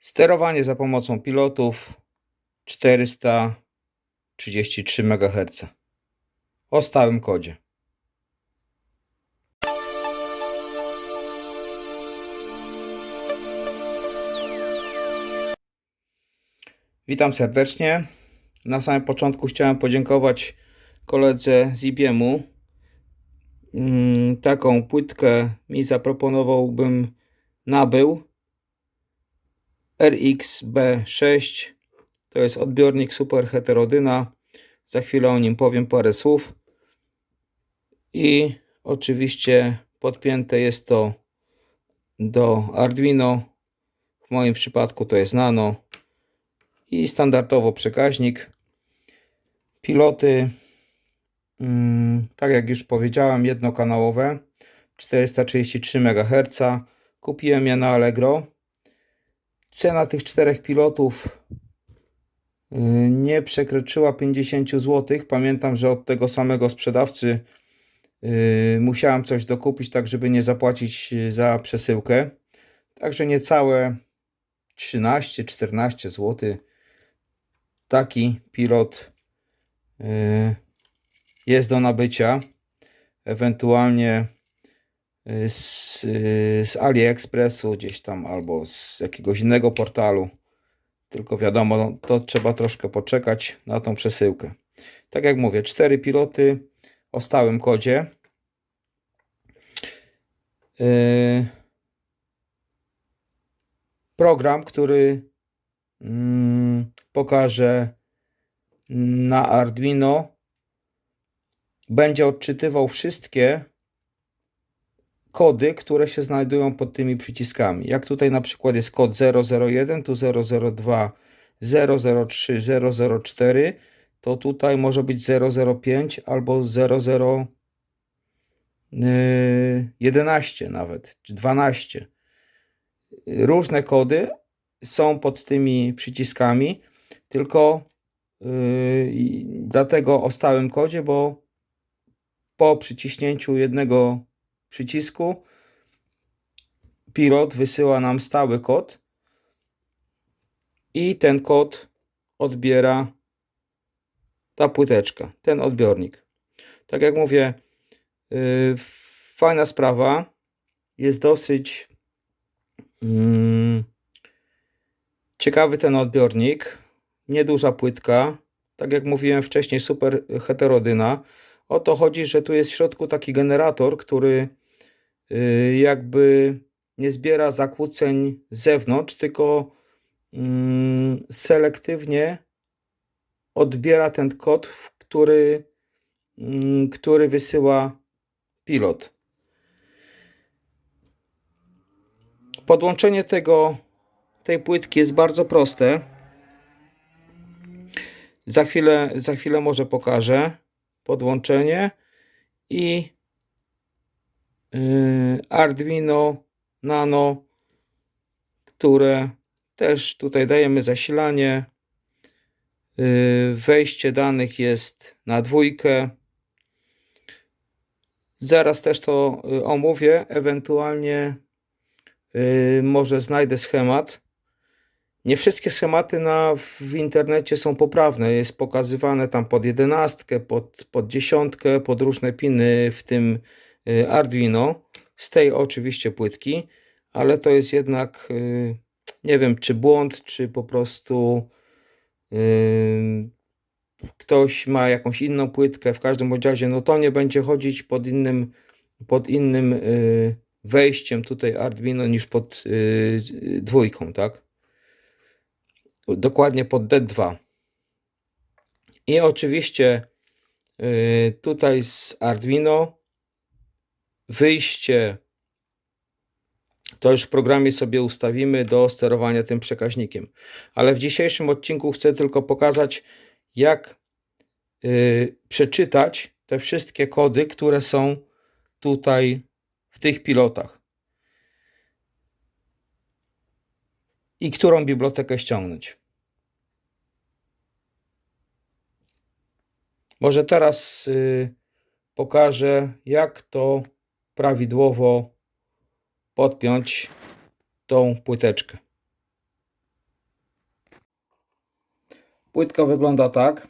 Sterowanie za pomocą pilotów 433 MHz o stałym kodzie. Witam serdecznie. Na samym początku chciałem podziękować koledze Zibiemu. Mm, Taką płytkę mi zaproponowałbym nabył. RXB6 to jest odbiornik super heterodyna. Za chwilę o nim powiem parę słów. I oczywiście podpięte jest to do Arduino. W moim przypadku to jest Nano. I standardowo przekaźnik. Piloty, mm, tak jak już powiedziałem, jednokanałowe. 433 MHz. Kupiłem je na Allegro. Cena tych czterech pilotów y, nie przekroczyła 50 zł. Pamiętam, że od tego samego sprzedawcy y, musiałem coś dokupić, tak żeby nie zapłacić y, za przesyłkę. Także niecałe 13-14 zł. Taki pilot jest do nabycia. Ewentualnie z, z AliExpressu gdzieś tam albo z jakiegoś innego portalu. Tylko wiadomo, no, to trzeba troszkę poczekać na tą przesyłkę. Tak jak mówię, cztery piloty o stałym kodzie. Yy, program, który mm, pokażę na Arduino będzie odczytywał wszystkie kody, które się znajdują pod tymi przyciskami. Jak tutaj na przykład jest kod 001, tu 002, 003, 004, to tutaj może być 005 albo 011 nawet, czy 12. Różne kody są pod tymi przyciskami, tylko yy, dlatego o stałym kodzie, bo po przyciśnięciu jednego przycisku pilot wysyła nam stały kod i ten kod odbiera ta płyteczka, ten odbiornik. Tak jak mówię, yy, fajna sprawa. Jest dosyć yy, ciekawy ten odbiornik. Nieduża płytka. Tak jak mówiłem wcześniej, super heterodyna. O to chodzi, że tu jest w środku taki generator, który jakby nie zbiera zakłóceń z zewnątrz, tylko mm, selektywnie odbiera ten kod, który, mm, który wysyła pilot. Podłączenie tego, tej płytki jest bardzo proste. Za chwilę, za chwilę może pokażę podłączenie i Arduino Nano, które też tutaj dajemy zasilanie. Yy, wejście danych jest na dwójkę. Zaraz też to yy, omówię, ewentualnie może znajdę schemat. Nie wszystkie schematy na, w internecie są poprawne. Jest pokazywane tam pod jedenastkę, pod, pod dziesiątkę, pod różne piny, w tym y, Arduino. Z tej oczywiście płytki, ale to jest jednak y, nie wiem, czy błąd, czy po prostu yy, ktoś ma jakąś inną płytkę. W każdym razie, no to nie będzie chodzić pod innym, pod innym wejściem tutaj Arduino niż pod dwójką, tak? dokładnie pod D2. I oczywiście y, tutaj z Arduino wyjście to już w programie sobie ustawimy do sterowania tym przekaźnikiem. Ale w dzisiejszym odcinku chcę tylko pokazać, jak yy, przeczytać te wszystkie kody, które są tutaj w tych pilotach. I którą bibliotekę ściągnąć. Może teraz y, pokażę, jak to prawidłowo podpiąć tą płyteczkę. Płytka wygląda tak.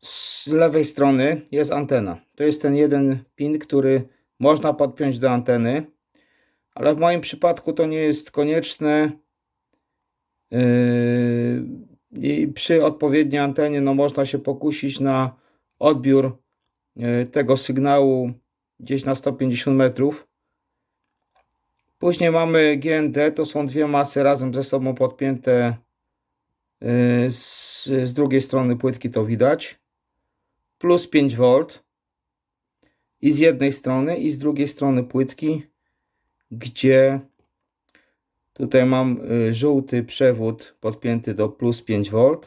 Z lewej strony jest antena. To jest ten jeden pin, który można podpiąć do anteny, ale w moim przypadku to nie jest konieczne. Yy, I przy odpowiedniej antenie no, można się pokusić na odbiór tego sygnału gdzieś na 150 metrów. Później mamy GND, to są dwie masy razem ze sobą podpięte. Yy, Z, z drugiej strony płytki to widać. Plus 5V. I z jednej strony, i z drugiej strony płytki, gdzie tutaj mam y, żółty przewód podpięty do plus 5V.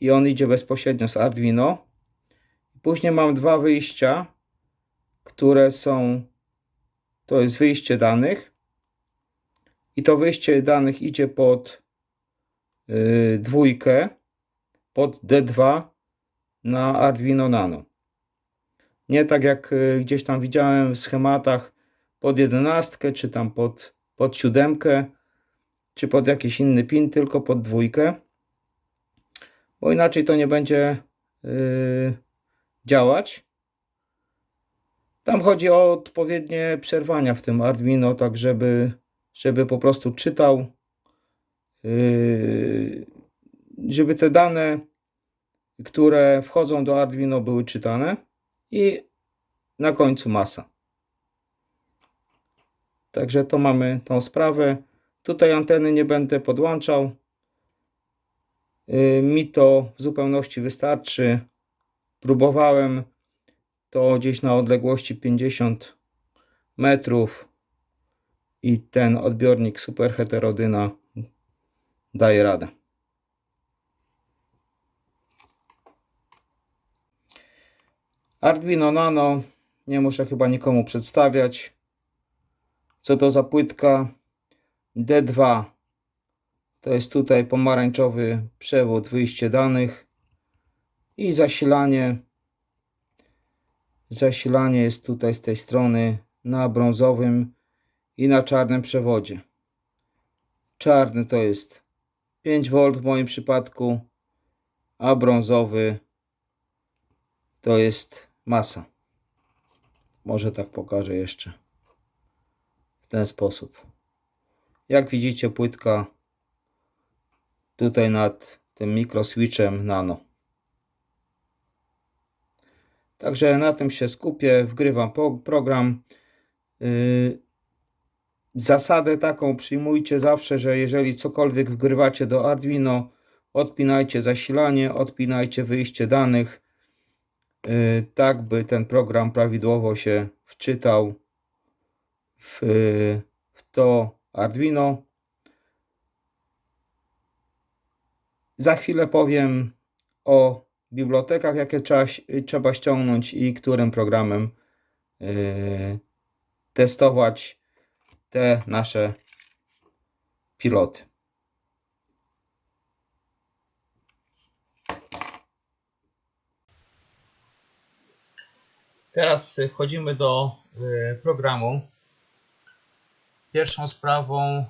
I on idzie bezpośrednio z Arduino. Później mam dwa wyjścia, które są to jest wyjście danych i to wyjście danych idzie pod yy, dwójkę, pod D2 na Arduino Nano. Nie tak jak yy, gdzieś tam widziałem w schematach pod jedenastkę, czy tam pod, pod siódemkę, czy pod jakiś inny pin, tylko pod dwójkę. Bo inaczej to nie będzie yy, działać. Tam chodzi o odpowiednie przerwania w tym Arduino, tak żeby, żeby po prostu czytał, yy, żeby te dane, które wchodzą do Arduino były czytane i na końcu masa. Także to mamy tą sprawę. Tutaj anteny nie będę podłączał. Yy, mi to w zupełności wystarczy. Próbowałem to gdzieś na odległości 50 metrów i ten odbiornik super heterodyna daje radę. Arduino Nano nie muszę chyba nikomu przedstawiać. Co to za płytka? D2 to jest tutaj pomarańczowy przewód wyjście danych i zasilanie Zasilanie jest tutaj z tej strony na brązowym i na czarnym przewodzie. Czarny to jest 5V w moim przypadku, a brązowy to jest masa. Może tak pokażę jeszcze w ten sposób. Jak widzicie, płytka tutaj nad tym mikroswitchem nano. Także na tym się skupię, wgrywam program. Yy, zasadę taką przyjmujcie zawsze, że jeżeli cokolwiek wgrywacie do Arduino, odpinajcie zasilanie, odpinajcie wyjście danych, yy, tak by ten program prawidłowo się wczytał w, w to Arduino. Za chwilę powiem o bibliotekach, jakie trzeba, trzeba ściągnąć i którym programem yy, testować te nasze piloty. Teraz wchodzimy do yy, programu. Pierwszą sprawą,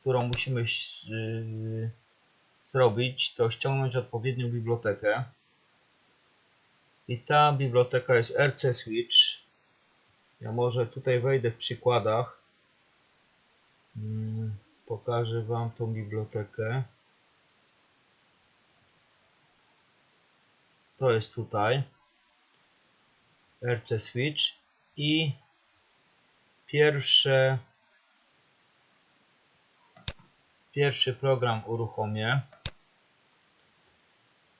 którą musimy yy, zrobić, to ściągnąć odpowiednią bibliotekę. I ta biblioteka jest RC Switch. Ja może tutaj wejdę w przykładach. Hmm, pokażę Wam tą bibliotekę. To jest tutaj. RC Switch i pierwsze pierwszy program uruchomię.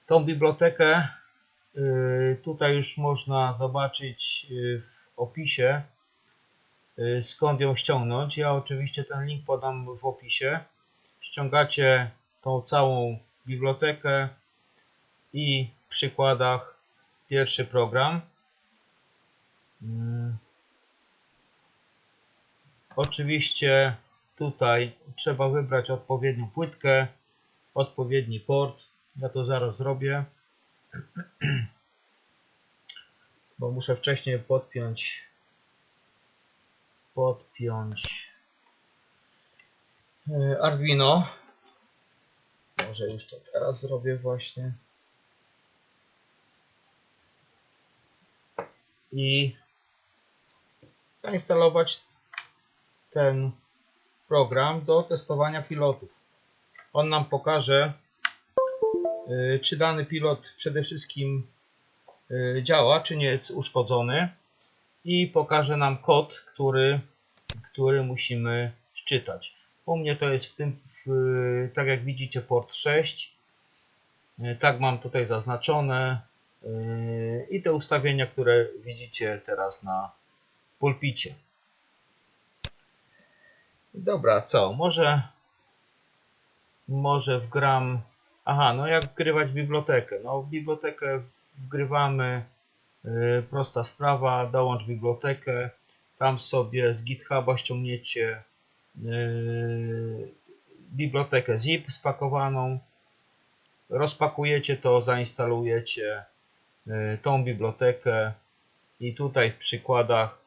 Tą bibliotekę tutaj już można zobaczyć y, w opisie y, skąd ją ściągnąć. Ja oczywiście ten link podam w opisie. Ściągacie tą całą bibliotekę i w przykładach pierwszy program. Oczywiście tutaj trzeba wybrać odpowiednią płytkę, odpowiedni port. Ja to zaraz zrobię, bo muszę wcześniej podpiąć podpiąć e, Arduino. Może już to teraz zrobię właśnie. I zainstalować ten program do testowania pilotów. On nam pokaże, czy dany pilot przede wszystkim y, działa, czy nie jest uszkodzony i pokaże nam kod, który, który musimy szczytać. U mnie to jest w tym, w, tak jak widzicie, port 6. Y, Tak mam tutaj zaznaczone. y, I te ustawienia, które widzicie teraz na pulpicie. Dobra, co? Może może wgram. Aha, no jak wgrywać bibliotekę? No w bibliotekę wgrywamy y, prosta sprawa, dołącz bibliotekę. Tam sobie z GitHuba ściągniecie y, bibliotekę zip spakowaną. Rozpakujecie to, zainstalujecie y, tą bibliotekę i tutaj w przykładach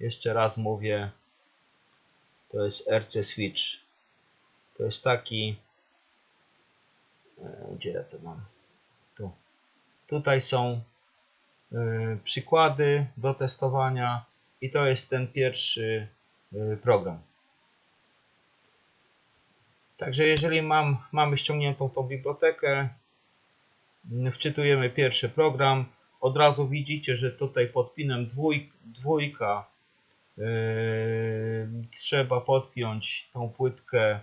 jeszcze raz mówię to jest RC Switch. To jest taki. E, Gdzie ja to mam? Tu. Tutaj są e, przykłady do testowania i to jest ten pierwszy e, program. Także jeżeli mam, mamy ściągniętą tą bibliotekę, wczytujemy pierwszy program, od razu widzicie, że tutaj pod pinem dwój, dwójka Yy, trzeba podpiąć tą płytkę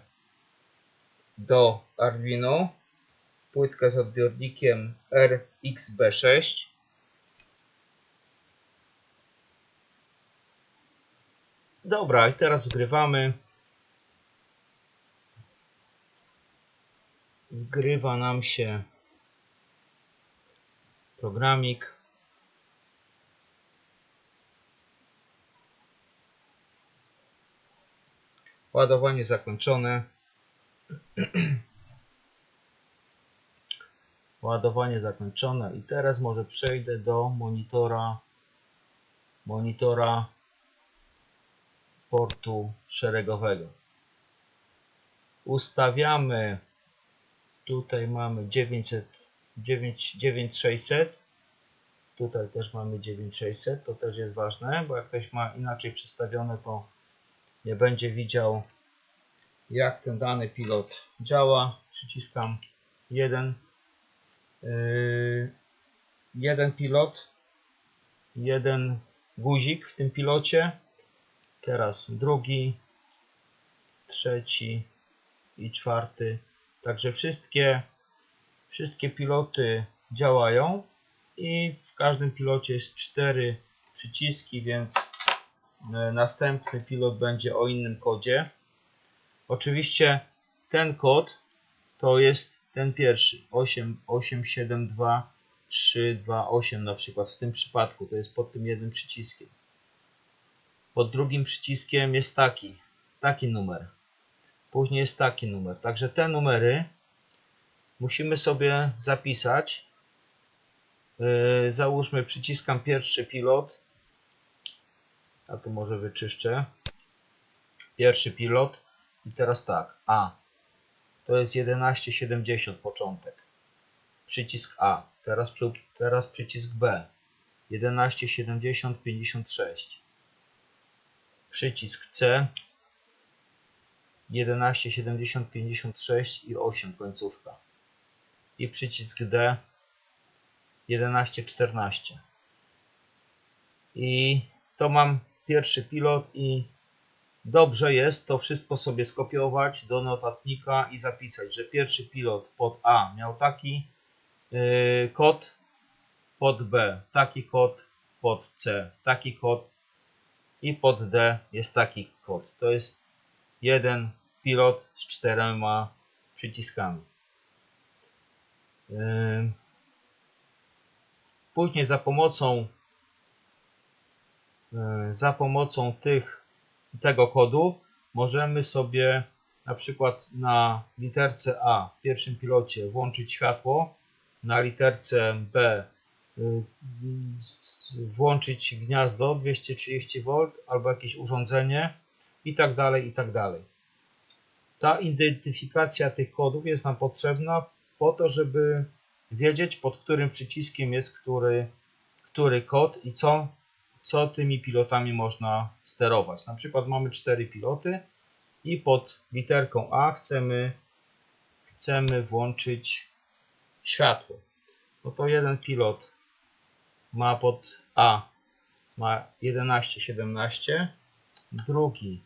do Arduino. Płytkę z odbiornikiem RXB6. Dobra, i teraz wgrywamy. Wgrywa nam się programik. Ładowanie zakończone. Ładowanie zakończone i teraz może przejdę do monitora monitora portu szeregowego. Ustawiamy tutaj mamy 900 9 9600 tutaj też mamy 9600 to też jest ważne, bo jak ktoś ma inaczej przestawione to nie będzie widział jak ten dany pilot działa. Przyciskam jeden, yy, jeden pilot, jeden guzik w tym pilocie. Teraz drugi, trzeci i czwarty. Także wszystkie, wszystkie piloty działają i w każdym pilocie jest cztery przyciski, więc E, następny pilot będzie o innym kodzie. Oczywiście ten kod to jest ten pierwszy 8, 8, 7, 2, 3, 2, 8 na przykład w tym przypadku to jest pod tym jednym przyciskiem. Pod drugim przyciskiem jest taki, taki numer. Później jest taki numer. Także te numery musimy sobie zapisać. Yy, załóżmy przyciskam pierwszy pilot a tu może wyczyszczę. Pierwszy pilot. I teraz tak. A. To jest 1170 początek. Przycisk A. Teraz, teraz przycisk B. 1170 56. Przycisk C. 1170 56 i 8 końcówka. I przycisk D. 1114. I to mam pierwszy pilot i dobrze jest to wszystko sobie skopiować do notatnika i zapisać, że pierwszy pilot pod A miał taki yy, kod, pod B taki kod, pod C taki kod i pod D jest taki kod. To jest jeden pilot z czterema przyciskami. Yy. Później za pomocą E, za pomocą tych, tego kodu możemy sobie na przykład na literce A w pierwszym pilocie włączyć światło, na literce B y, włączyć gniazdo 230V albo jakieś urządzenie i tak dalej, i tak dalej. ta identyfikacja tych kodów jest nam potrzebna po to, żeby wiedzieć pod którym przyciskiem jest który, który kod i co, co tymi pilotami można sterować. Na przykład mamy cztery piloty i pod literką A chcemy, chcemy włączyć światło. No to jeden pilot ma pod A ma 11, 17, drugi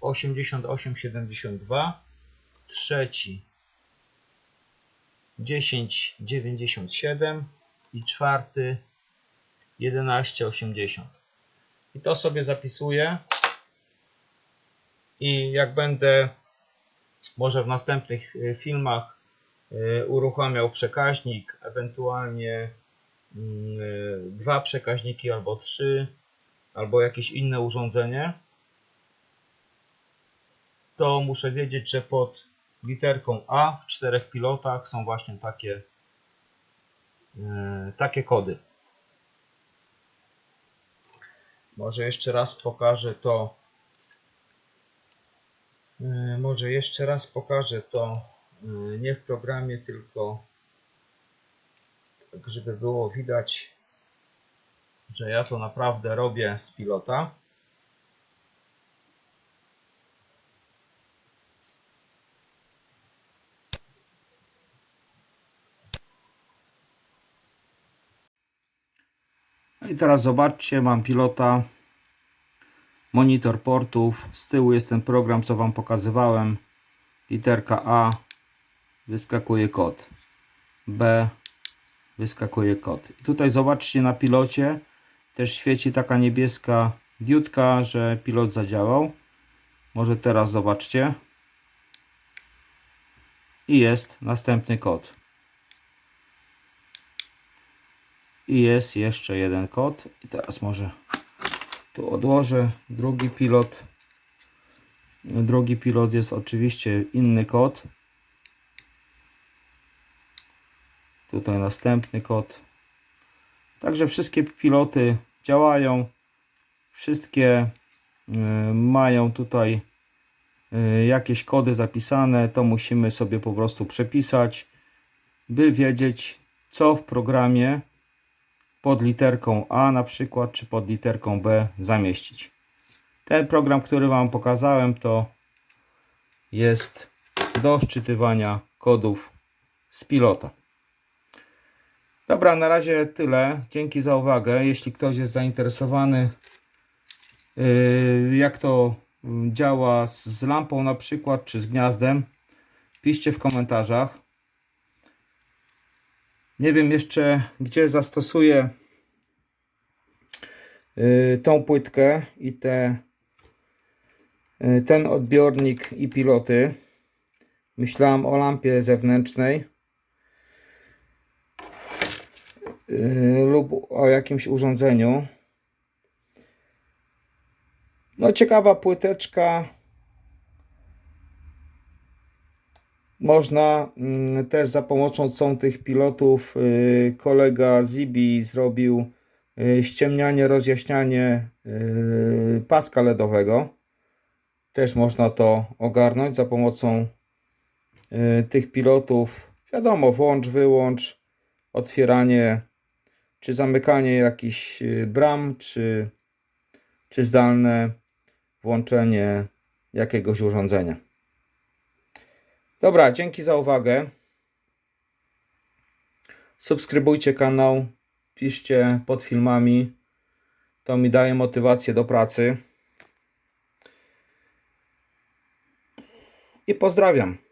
88, 72, trzeci 10, 97 i czwarty 11, 80. I to sobie zapisuję i jak będę może w następnych y, filmach y, uruchamiał przekaźnik, ewentualnie mm, y, dwa przekaźniki albo trzy, albo jakieś inne urządzenie, to muszę wiedzieć, że pod literką A w czterech pilotach są właśnie takie, takie kody. Może jeszcze raz pokażę to. e, Może jeszcze raz pokażę to e, nie w programie, tylko tak, żeby było widać, że ja to naprawdę robię z pilota. No i teraz zobaczcie, mam pilota, monitor portów, z tyłu jest ten program, co Wam pokazywałem, literka A, wyskakuje kod, B, wyskakuje kod. I tutaj zobaczcie na pilocie, też świeci taka niebieska diodka, że pilot zadziałał. Może teraz zobaczcie. I jest następny kod. I jest jeszcze jeden kod. I teraz może tu odłożę. Drugi pilot. Drugi pilot jest oczywiście inny kod. Tutaj następny kod. Także wszystkie piloty działają. Wszystkie y, mają tutaj y, jakieś kody zapisane. To musimy sobie po prostu przepisać, by wiedzieć, co w programie pod literką A na przykład, czy pod literką B zamieścić. Ten program, który Wam pokazałem, to jest do szczytywania kodów z pilota. Dobra, na razie tyle. Dzięki za uwagę. Jeśli ktoś jest zainteresowany, yy, jak to działa z lampą na przykład, czy z gniazdem, piszcie w komentarzach. Nie wiem jeszcze, gdzie zastosuję yy, tą płytkę i te, yy, ten odbiornik i piloty. Myślałem o lampie zewnętrznej yy, lub o jakimś urządzeniu. No ciekawa płyteczka. Można mm, też za pomocą są tych pilotów yy, kolega Zibi zrobił yy, ściemnianie, rozjaśnianie yy, paska LEDowego. Też można to ogarnąć za pomocą tych pilotów. Wiadomo, włącz, wyłącz, otwieranie czy zamykanie jakichś bram, czy, czy zdalne włączenie jakiegoś urządzenia. Dobra, dzięki za uwagę. Subskrybujcie kanał, piszcie pod filmami. To mi daje motywację do pracy. I pozdrawiam.